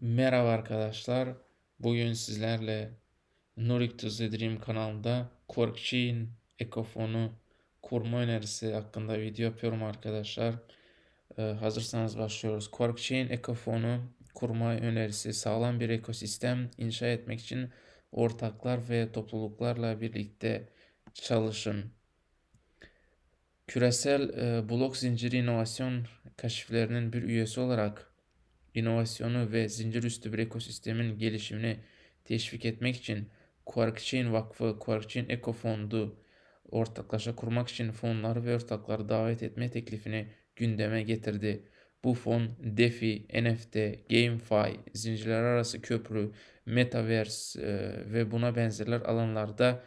Merhaba arkadaşlar. Bugün sizlerle Nurik to the Dream kanalında Quarkchain Ekofonu kurma önerisi hakkında video yapıyorum arkadaşlar. Ee, hazırsanız başlıyoruz. Quarkchain Ekofonu kurma önerisi sağlam bir ekosistem inşa etmek için ortaklar ve topluluklarla birlikte çalışın. Küresel e, blok zinciri inovasyon keşiflerinin bir üyesi olarak inovasyonu ve zincir üstü bir ekosistemin gelişimini teşvik etmek için Quarkchain Vakfı, Quarkchain Eco Fondu ortaklaşa kurmak için fonları ve ortakları davet etme teklifini gündeme getirdi. Bu fon DeFi, NFT, GameFi, zincirler arası köprü, Metaverse e, ve buna benzerler alanlarda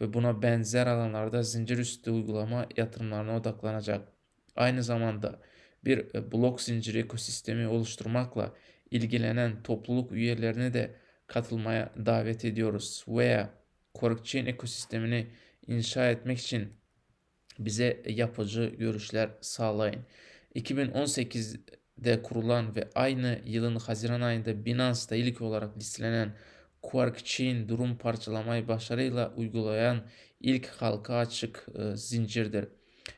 ve buna benzer alanlarda zincir üstü uygulama yatırımlarına odaklanacak. Aynı zamanda bir e, blok zinciri ekosistemi oluşturmakla ilgilenen topluluk üyelerini de katılmaya davet ediyoruz. Veya Quarkchain ekosistemini inşa etmek için bize yapıcı görüşler sağlayın. 2018'de kurulan ve aynı yılın Haziran ayında Binance'da ilk olarak listelenen Quarkchain durum parçalamayı başarıyla uygulayan ilk halka açık e, zincirdir.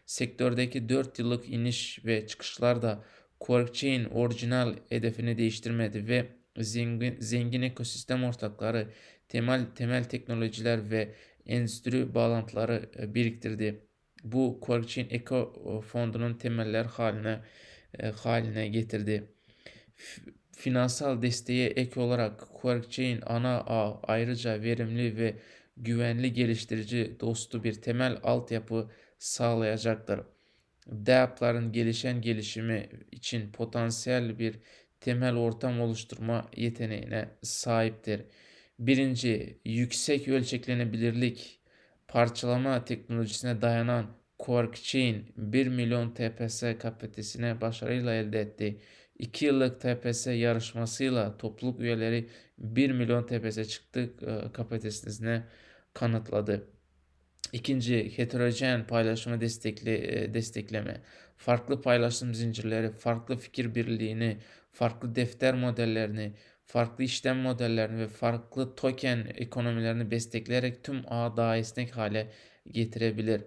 Sektördeki 4 yıllık iniş ve çıkışlar da Quarkchain orijinal hedefini değiştirmedi ve zengin, zengin ekosistem ortakları temel temel teknolojiler ve endüstri bağlantıları e, biriktirdi. Bu Quarkchain Eco fondunun temeller haline e, haline getirdi. Finansal desteğe ek olarak Quarkchain ana ağ ayrıca verimli ve güvenli geliştirici dostu bir temel altyapı sağlayacaktır. DApp'ların gelişen gelişimi için potansiyel bir temel ortam oluşturma yeteneğine sahiptir. Birinci, yüksek ölçeklenebilirlik parçalama teknolojisine dayanan Quarkchain 1 milyon TPS kapasitesine başarıyla elde etti. 2 yıllık TPS yarışmasıyla topluluk üyeleri 1 milyon TPS çıktı e, kapasitesine kanıtladı. İkinci, heterojen paylaşımı destekle, e, destekleme. Farklı paylaşım zincirleri, farklı fikir birliğini, farklı defter modellerini, farklı işlem modellerini ve farklı token ekonomilerini destekleyerek tüm ağı daha esnek hale getirebilir.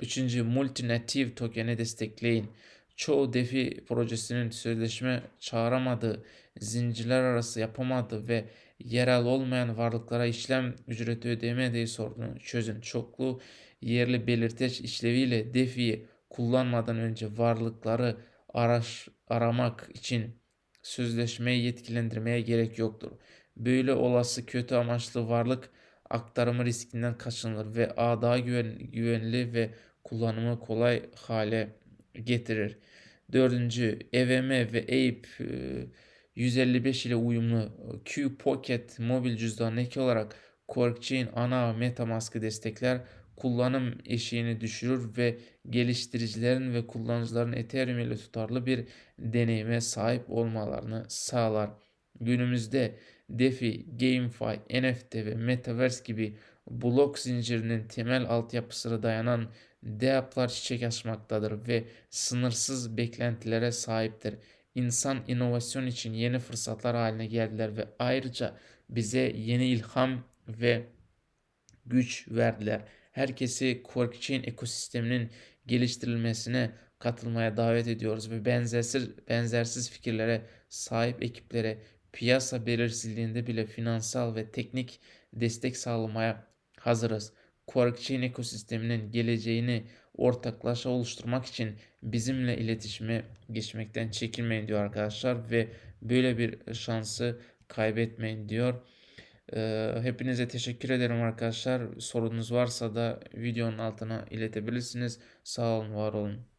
Üçüncü, multinative tokeni destekleyin. Çoğu DeFi projesinin sözleşme çağıramadığı, zincirler arası yapamadığı ve yerel olmayan varlıklara işlem ücreti ödemediği sorunu çözün. Çoklu yerli belirteç işleviyle DeFi'yi kullanmadan önce varlıkları araş, aramak için sözleşmeyi yetkilendirmeye gerek yoktur. Böyle olası kötü amaçlı varlık aktarımı riskinden kaçınılır ve ağ daha güven, güvenli ve kullanımı kolay hale getirir. Dördüncü, EVM ve APE 155 ile uyumlu Q Pocket mobil cüzdanı ek olarak Quarkchain ana Metamask'ı destekler, kullanım eşiğini düşürür ve geliştiricilerin ve kullanıcıların Ethereum ile tutarlı bir deneyime sahip olmalarını sağlar. Günümüzde DeFi, GameFi, NFT ve Metaverse gibi blok zincirinin temel altyapısına dayanan DApp'lar çiçek açmaktadır ve sınırsız beklentilere sahiptir. İnsan inovasyon için yeni fırsatlar haline geldiler ve ayrıca bize yeni ilham ve güç verdiler. Herkesi Quarkchain ekosisteminin geliştirilmesine katılmaya davet ediyoruz ve benzersiz benzersiz fikirlere sahip ekiplere piyasa belirsizliğinde bile finansal ve teknik destek sağlamaya hazırız. Quarkchain ekosisteminin geleceğini ortaklaşa oluşturmak için bizimle iletişime geçmekten çekinmeyin diyor arkadaşlar ve böyle bir şansı kaybetmeyin diyor. Ee, hepinize teşekkür ederim arkadaşlar. Sorunuz varsa da videonun altına iletebilirsiniz. Sağ olun, var olun.